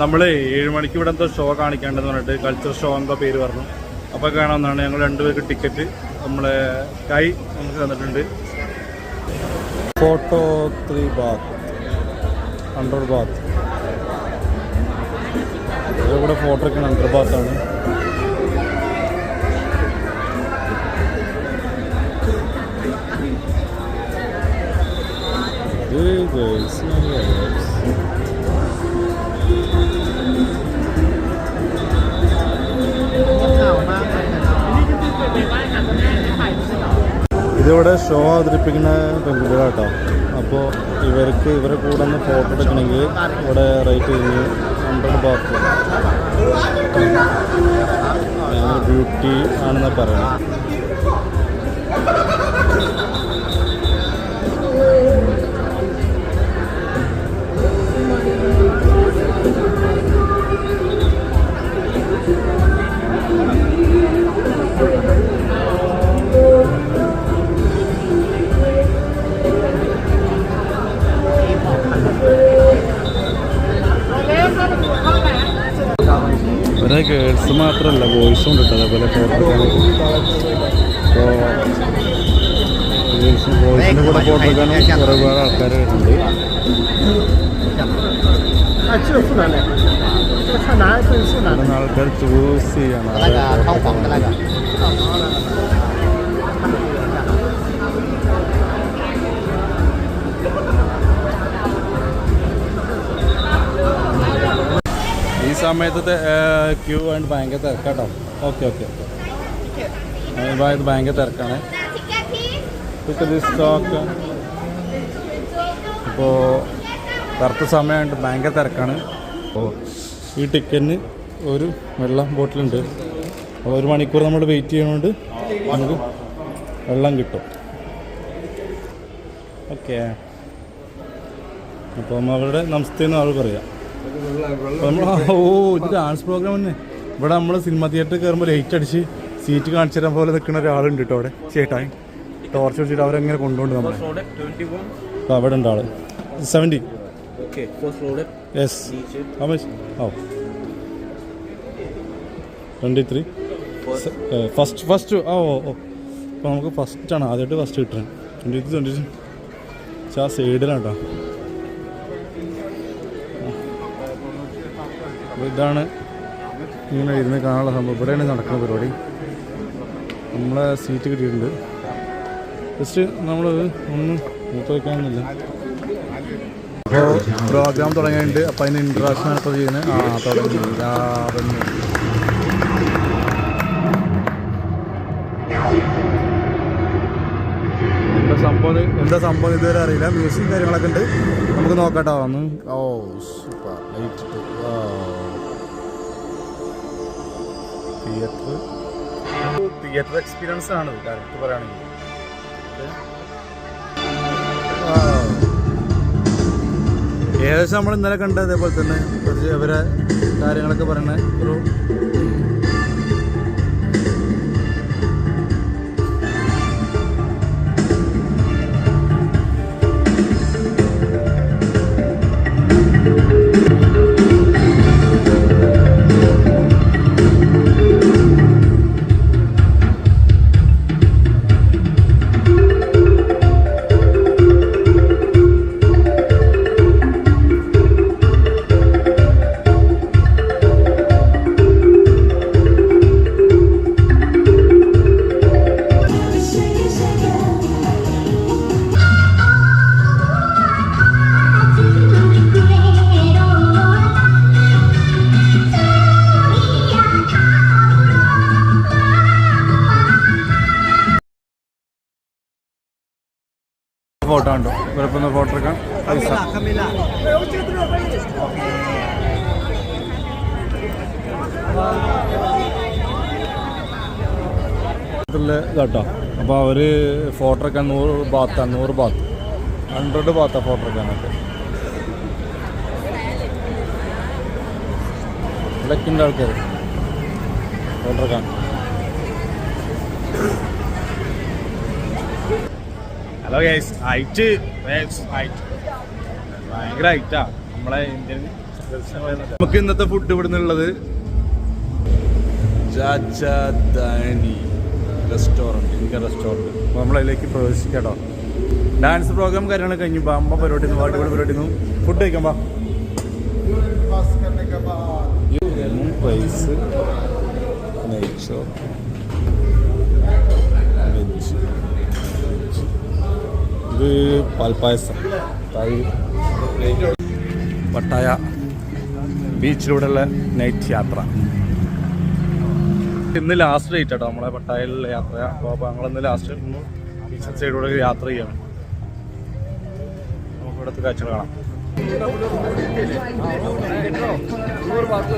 നമ്മൾ ഏഴ് മണിക്ക് ഇവിടെ എന്തോ ഷോ കാണിക്കേണ്ടതെന്ന് പറഞ്ഞിട്ട് കൾച്ചർ ഷോ എന്തോ പേര് പറഞ്ഞു. അപ്പോൾ കാണാവുന്നതാണ് ഞങ്ങൾ രണ്ടുപേർക്ക് ടിക്കറ്റ് നമ്മളെ കൈ നമുക്ക് തന്നിട്ടുണ്ട്. Photo three bath under bath ഇവിടെ ഫോട്ടോ ഒക്കെ അണ്ടർ ബാത്താണ് ഇത് guys, ഷോ അവതരിപ്പിക്കുന്ന പെൺകുട്ടികളാട്ടോ അപ്പോൾ ഇവർക്ക് ഇവരെ കൂടെ ഒന്ന് ഫോട്ടോ എടുക്കണമെങ്കിൽ ഇവിടെ റേറ്റ് കഴിഞ്ഞ് ഹൺഡ്രഡ് ബാത്ത് ബ്യൂട്ടി ആണെന്ന് പറയുന്നത് ഇവിടെ ഗേൾസ് മാത്രമല്ല ബോയ്സും ഉണ്ട് കേട്ടോ അതേപോലെ ഫോട്ടോ അപ്പോൾ ഗേൾസും ബോയ്സിന്റെ കൂടെ ഫോട്ടോ എടുക്കാനും ഒരുപാട് ആൾക്കാർ വരുന്നുണ്ട്. ആൾക്കാർ ചൂസ് ചെയ്യണം സമയത്ത് ക്യൂ വേണ്ട ഭയങ്കര തിരക്കാട്ടോ. ഓക്കെ ഓക്കെ ഇത് ഭയങ്കര തിരക്കാണ്. സ്റ്റോക്ക് ഇപ്പോൾ കറുത്ത സമയമായിട്ട് ഭയങ്കര തിരക്കാണ്. അപ്പോൾ ഈ ടിക്കറ്റിന് ഒരു വെള്ളം ബോട്ടിലുണ്ട്. അപ്പോൾ ഒരു മണിക്കൂർ നമ്മൾ വെയിറ്റ് ചെയ്യുന്നതുകൊണ്ട് നമുക്ക് വെള്ളം കിട്ടും. ഓക്കെ അപ്പോൾ അവരുടെ നമസ്തേന്ന് അവൾ പറയാം. ഓ ഇത് ഡാൻസ് പ്രോഗ്രാം തന്നെ. ഇവിടെ നമ്മൾ സിനിമ തിയേറ്ററിൽ കയറുമ്പോൾ ലൈറ്റ് അടിച്ച് സീറ്റ് കാണിച്ചു തരാൻ പോലെ നിൽക്കുന്ന ഒരാളുണ്ട് കേട്ടോ അവിടെ. ചേട്ടായി ടോർച്ച് വെച്ചിട്ട് അവരെങ്ങനെ കൊണ്ടുപോകും നമ്മൾ അവിടെ ഉണ്ട് ആൾ. സെവന്റി. യെസ് ഓ. ട്വന്റി ത്രീ ഫസ്റ്റ് ഫസ്റ്റ് ആ ഓ ഓ. അപ്പോൾ നമുക്ക് ഫസ്റ്റാണ് ആദ്യമായിട്ട് ഫസ്റ്റ് കിട്ടുന്നത് ട്വന്റി ത്രീ ട്വന്റി പക്ഷേ ആ സൈഡിലാണ് കേട്ടോ. അപ്പോൾ ഇതാണ് ഇങ്ങനെ ഇരുന്ന് കാണാനുള്ള സംഭവം. ഇവിടെയാണ് നടക്കുന്ന പരിപാടി. നമ്മളെ സീറ്റ് കിട്ടിയിട്ടുണ്ട്. ജസ്റ്റ് നമ്മൾ ഒന്ന് മൂത്ത് വയ്ക്കാനൊന്നുമില്ല അപ്പോൾ പ്രോഗ്രാം തുടങ്ങിയിട്ടുണ്ട്. അപ്പോൾ അതിന് ഇൻട്രാക്ഷൻ ആണ് ഇപ്പോൾ ചെയ്യുന്നത്. ആ തുടങ്ങി. എന്താ സംഭവം എന്താ സംഭവം ഇതുവരെ അറിയില്ല. മ്യൂസിക് കാര്യങ്ങളൊക്കെ ഉണ്ട്. നമുക്ക് നോക്കട്ടോ. ഓ super light theatre. Theatre experience ആണ് കറക്റ്റ് പറയുകയാണെങ്കിൽ. ഏകദേശം നമ്മൾ ഇന്നലെ കണ്ട അതേപോലെ തന്നെ. കുറച്ച് അവരെ കാര്യങ്ങളൊക്കെ പറയുന്ന ഒരു ഫോട്ടോ ഉണ്ടോ ഇവരൊപ്പം ഫോട്ടോ എടുക്കാം. പൈസ. ഇതാട്ടോ. അപ്പോൾ അവർ ഫോട്ടോ എടുക്കാൻ നൂറ് ബാത്താണ് നൂറ് ബാത്ത്. ഹൺഡ്രഡ് ബാത്താണ് ഫോട്ടോ എടുക്കാനൊക്കെ ഇവിടെയൊക്കെ ഉണ്ട് ആൾക്കാർ ഫോട്ടോ എടുക്കാൻ. ഹലോ ഗൈസ് ഹൈറ്റ് ഹൈറ്റ് ഭയങ്കര ഹൈറ്റാ നമ്മളെ ഇന്ത്യൻ നമുക്ക് ഇന്നത്തെ ഫുഡ് ഇവിടെ നിന്നുള്ളത് റെസ്റ്റോറന്റ് ഇന്ത്യൻ റെസ്റ്റോറന്റ് അപ്പോൾ നമ്മളതിലേക്ക് പ്രവേശിക്കാട്ടോ. ഡാൻസ് പ്രോഗ്രാം കാര്യങ്ങളൊക്കെ കഴിഞ്ഞു. അമ്മ പരിപാടി പാട്ടുകൾ പരിപാടി ഫുഡ് കഴിക്കാൻ ബാ നെയ്ച്ചോ വെജ് പാൽപ്പായസം. പട്ടായ ബീച്ചിലൂടെയുള്ള നൈറ്റ് യാത്ര. ഇന്ന് ലാസ്റ്റ് ഡേറ്റ് കേട്ടോ നമ്മളെ പട്ടായയിലുള്ള യാത്ര. അപ്പോൾ ഞങ്ങളിന്ന് ലാസ്റ്റ് ബീച്ച് സൈഡിലൂടെ യാത്ര ചെയ്യണം. നമുക്ക് ഇവിടുത്തെ കാഴ്ചകൾ കാണാം.